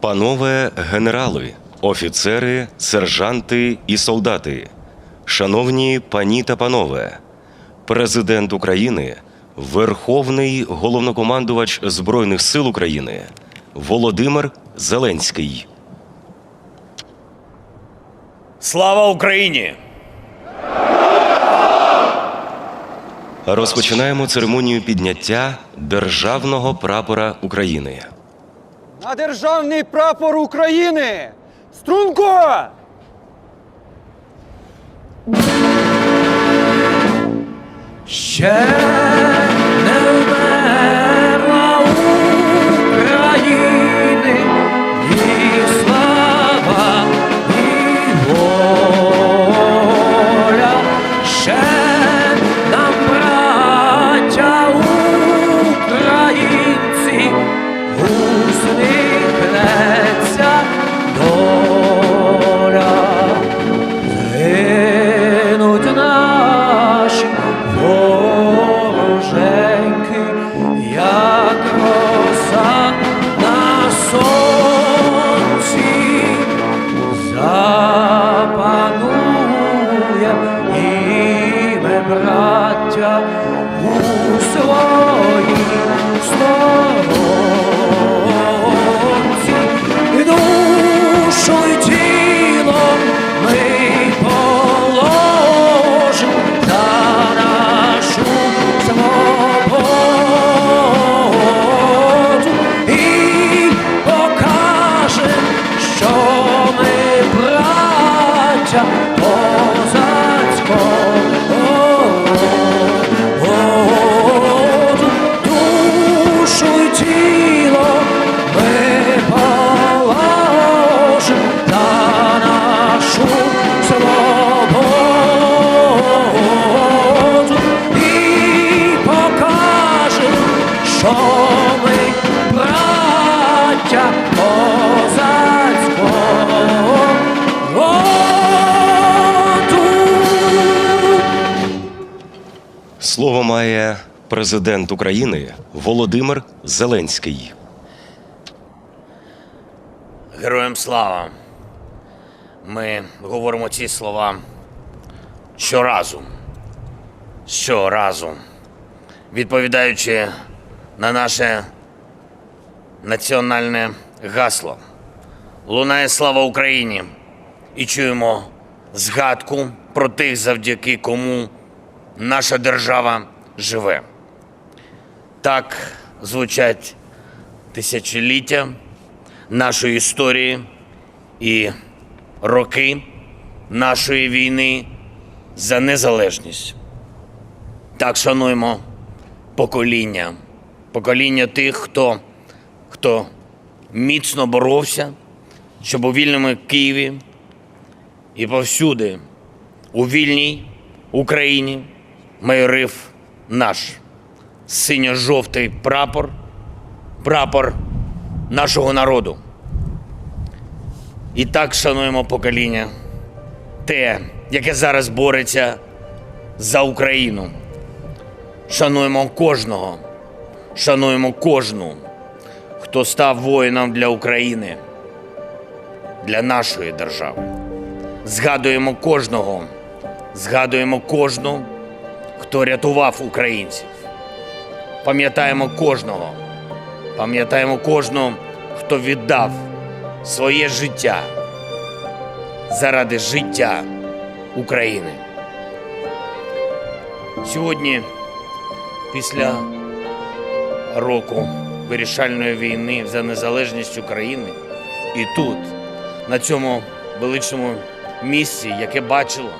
Панове генерали, офіцери, сержанти і солдати, шановні пані та панове, президент України, Верховний головнокомандувач Збройних сил України Володимир Зеленський. Слава Україні! Розпочинаємо церемонію підняття державного прапора України. На державний прапор України! Струнко! Ще має президент України Володимир Зеленський. Героям слава! Ми говоримо ці слова щоразу. Щоразу. Відповідаючи на наше національне гасло. Лунає слава Україні! І чуємо згадку про тих, завдяки кому наша держава живе. Так звучать тисячоліття нашої історії і роки нашої війни за незалежність. Так шануємо покоління, покоління тих, хто, хто міцно боровся, щоб у вільному Києві і повсюди, у вільній Україні, майорив наш синьо-жовтий прапор, прапор нашого народу. І так шануємо покоління, те, яке зараз бореться за Україну. Шануємо кожного, шануємо кожну, хто став воїном для України, для нашої держави. Згадуємо кожного, згадуємо кожну, хто рятував українців. Пам'ятаємо кожного, пам'ятаємо кожного, хто віддав своє життя заради життя України. Сьогодні, після року вирішальної війни за незалежність України, і тут, на цьому величному місці, яке бачило,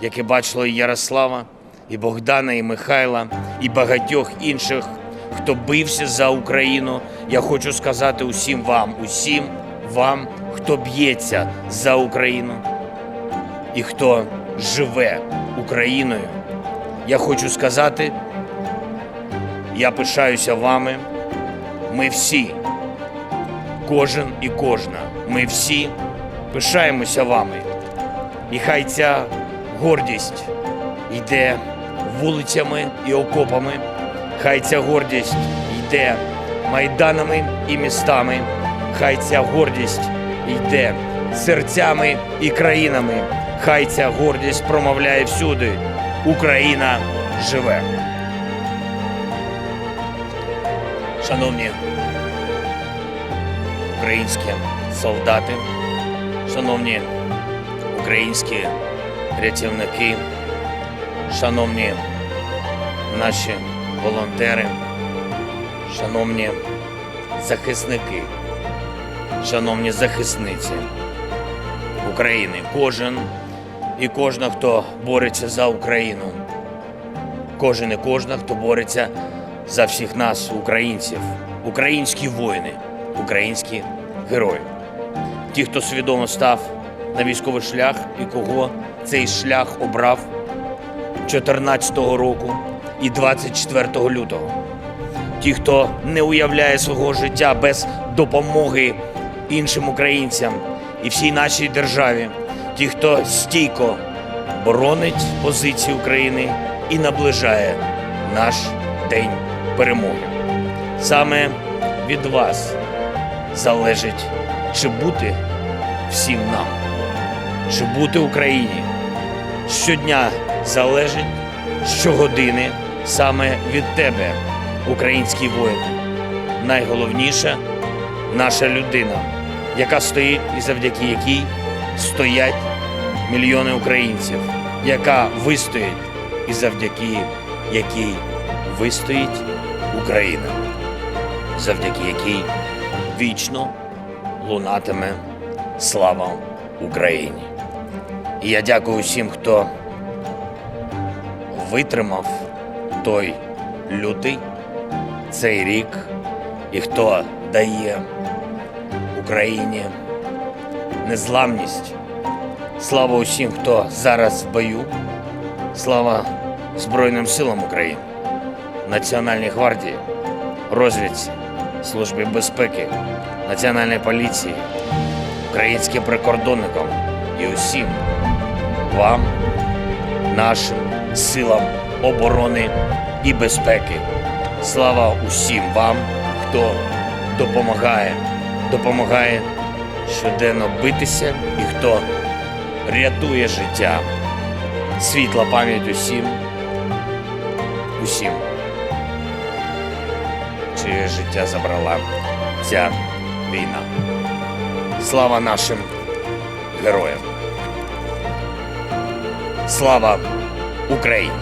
яке бачило і Ярослава, і Богдана, і Михайла, і багатьох інших, хто бився за Україну. Я хочу сказати усім вам, усім вам, хто б'ється за Україну і хто живе Україною. Я хочу сказати, я пишаюся вами. Ми всі, кожен і кожна, ми всі пишаємося вами. І хай ця гордість йде вулицями і окопами, хай ця гордість йде майданами і містами, Хай ця гордість йде серцями і країнами. Хай ця гордість промовляє всюди. Україна живе. Шановні українські солдати, шановні українські рятівники, шановні наші волонтери, шановні захисники, шановні захисниці України, кожен і кожна, хто бореться за Україну, кожен і кожна, хто бореться за всіх нас, українців, українські воїни, українські герої, ті, хто свідомо став на військовий шлях і кого цей шлях обрав 14 року і 24 лютого. Ті, хто не уявляє свого життя без допомоги іншим українцям і всій нашій державі, ті, хто стійко боронить позиції України і наближає наш день перемоги. Саме від вас залежить, чи бути всім нам, чи бути Україні. Щодня залежить щогодини саме від тебе, український воїн. Найголовніше наша людина, яка стоїть і завдяки якій стоять мільйони українців, яка вистоїть і завдяки якій вистоїть Україна, завдяки якій вічно лунатиме слава Україні. І я дякую всім, хто витримав той лютий, цей рік, і хто дає Україні незламність. Слава усім, хто зараз в бою. Слава Збройним силам України, Національній гвардії, розвідці, Службі безпеки, Національній поліції, українським прикордонникам і усім вам, нашим силам оборони і безпеки. Слава усім вам, хто допомагає, допомагає щоденно битися і хто рятує життя. Світла пам'ять усім, усім, чиє життя забрала ця війна. Слава нашим героям! Слава Україні!